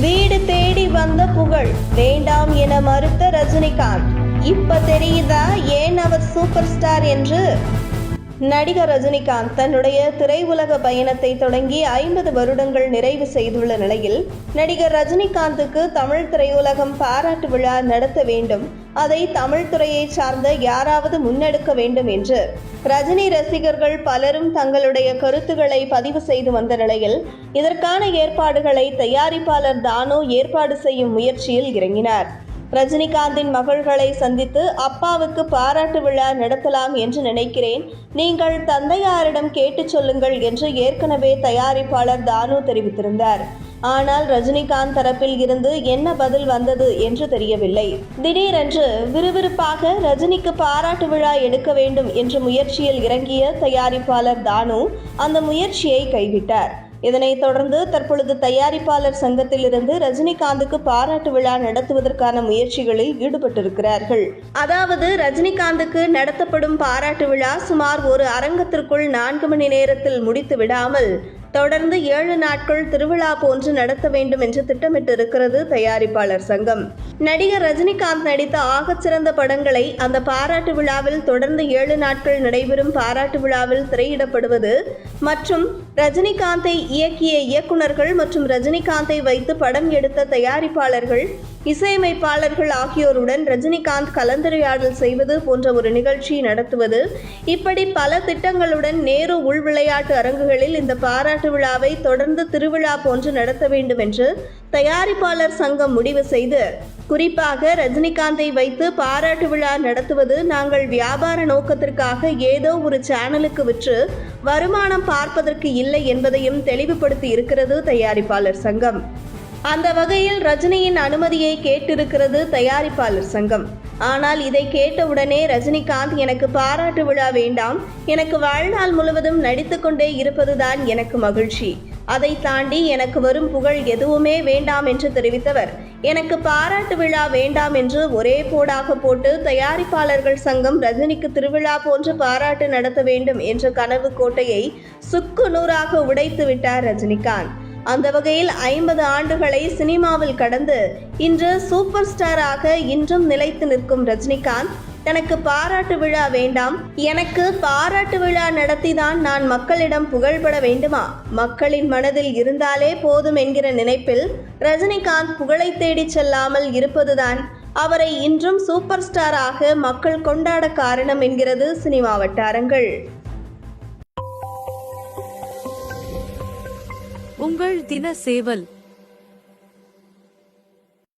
வீடு தேடி வந்த புகழ். வேண்டாம் என மறுத்த ரஜினிகாந்த். இப்ப தெரியுதா ஏன் அவர் சூப்பர் ஸ்டார் என்று? நடிகர் ரஜினிகாந்த் தன்னுடைய திரையுலக பயணத்தை தொடங்கி ஐம்பது வருடங்கள் நிறைவு செய்துள்ள நிலையில் நடிகர் ரஜினிகாந்துக்கு தமிழ் திரையுலகம் பாராட்டு விழா நடத்த வேண்டும். அதை தமிழ் துறையை சார்ந்த யாராவது முன்னெடுக்க வேண்டும் என்று. ரஜினி ரசிகர்கள் பலரும் தங்களுடைய கருத்துக்களை பதிவு செய்து வந்த நிலையில் இதற்கான ஏற்பாடுகளை தயாரிப்பாளர் தானோ ஏற்பாடு செய்யும் முயற்சியில் இறங்கினார். ரஜினிகாந்தின் மகள்களை சந்தித்து அப்பாவுக்கு பாராட்டு விழா நடத்தலாம் என்று நினைக்கிறேன். நீங்கள் தந்தையாரிடம் கேட்டுச் சொல்லுங்கள் என்று ஏற்கனவே தயாரிப்பாளர் தானு தெரிவித்திருந்தார். ஆனால் ரஜினிகாந்த் தரப்பில் இருந்து என்ன பதில் வந்தது என்று தெரியவில்லை. திடீரென்று விறுவிறுப்பாக ரஜினிக்கு பாராட்டு விழா எடுக்க வேண்டும் என்ற முயற்சியில் இறங்கிய தயாரிப்பாளர் தானு அந்த முயற்சியை கைவிட்டார். இதனைத் தொடர்ந்து தற்பொழுது தயாரிப்பாளர் சங்கத்திலிருந்து ரஜினிகாந்துக்கு பாராட்டு விழா நடத்துவதற்கான முயற்சிகளில் ஈடுபட்டிருக்கிறார்கள். அதாவது ரஜினிகாந்துக்கு நடத்தப்படும் பாராட்டு விழா சுமார் ஒரு அரங்கத்திற்குள் நான்கு மணி நேரத்தில் முடித்து விடாமல் தொடர்ந்து ஏழு நாட்கள் திருவிழா போன்று நடத்த வேண்டும் என்று திட்டமிட்டிருக்கிறது தயாரிப்பாளர் சங்கம். நடிகர் ரஜினிகாந்த் நடித்த ஆகச்சிறந்த படங்களை அந்த பாராட்டு விழாவில் தொடர்ந்து ஏழு நாட்கள் நடைபெறும் பாராட்டு விழாவில் திரையிடப்படுவது மற்றும் ரஜினிகாந்தை இயக்கிய இயக்குனர்கள் மற்றும் ரஜினிகாந்தை வைத்து படம் எடுத்த தயாரிப்பாளர்கள் இசையமைப்பாளர்கள் ஆகியோருடன் ரஜினிகாந்த் கலந்துரையாடல் செய்வது போன்ற ஒரு நிகழ்ச்சி நடத்துவது. இப்படி பல திட்டங்களுடன் நேரு உள் விளையாட்டு அரங்குகளில் இந்த பாராட்டு விழாவை தொடர்ந்து திருவிழா போன்று நடத்த வேண்டும் என்று தயாரிப்பாளர் சங்கம் முடிவு செய்து குறிப்பாக ரஜினிகாந்தை வைத்து பாராட்டு விழா நடத்துவது நாங்கள் வியாபார நோக்கத்திற்காக ஏதோ ஒரு சேனலுக்கு விற்று வருமானம் பார்ப்பதற்கு இல்லை என்பதையும் தெளிவுபடுத்தி இருக்கிறது தயாரிப்பாளர் சங்கம். அந்த வகையில் ரஜினியின் அனுமதியை கேட்டிருக்கிறது தயாரிப்பாளர் சங்கம். ஆனால் இதை கேட்டவுடனே ரஜினிகாந்த் எனக்கு பாராட்டு விழா வேண்டாம். எனக்கு வாழ்நாள் முழுவதும் நடித்துக்கொண்டே இருப்பதுதான் எனக்கு மகிழ்ச்சி. அதை தாண்டி எனக்கு வரும் புகழ் எதுவுமே வேண்டாம் என்று தெரிவித்தவர். எனக்கு பாராட்டு விழா வேண்டாம் என்று ஒரே போடாக போட்டு தயாரிப்பாளர்கள் சங்கம் ரஜினிக்கு திருவிழா போன்று பாராட்டு நடத்த வேண்டும் என்ற கனவு கோட்டையை சுக்கு நூறாக உடைத்து விட்டார் ரஜினிகாந்த். அந்த வகையில் ஐம்பது ஆண்டுகளை சினிமாவில் கடந்து இன்று சூப்பர் ஸ்டாராக இன்றும் நிலைத்து நிற்கும் ரஜினிகாந்த் தனக்கு பாராட்டு விழா வேண்டாம் எனக்கு பாராட்டு விழா நடத்திதான் நான் மக்களிடம் புகழ்பட வேண்டுமா? மக்களின் மனதில் இருந்தாலே போதும் என்கிற நினைப்பில் ரஜினிகாந்த் புகழை தேடிச் செல்லாமல் இருப்பதுதான் அவரை இன்றும் சூப்பர் ஸ்டாராக மக்கள் கொண்டாட காரணம் என்கிறது சினிமா வட்டாரங்கள். உங்கள் தின சேவல்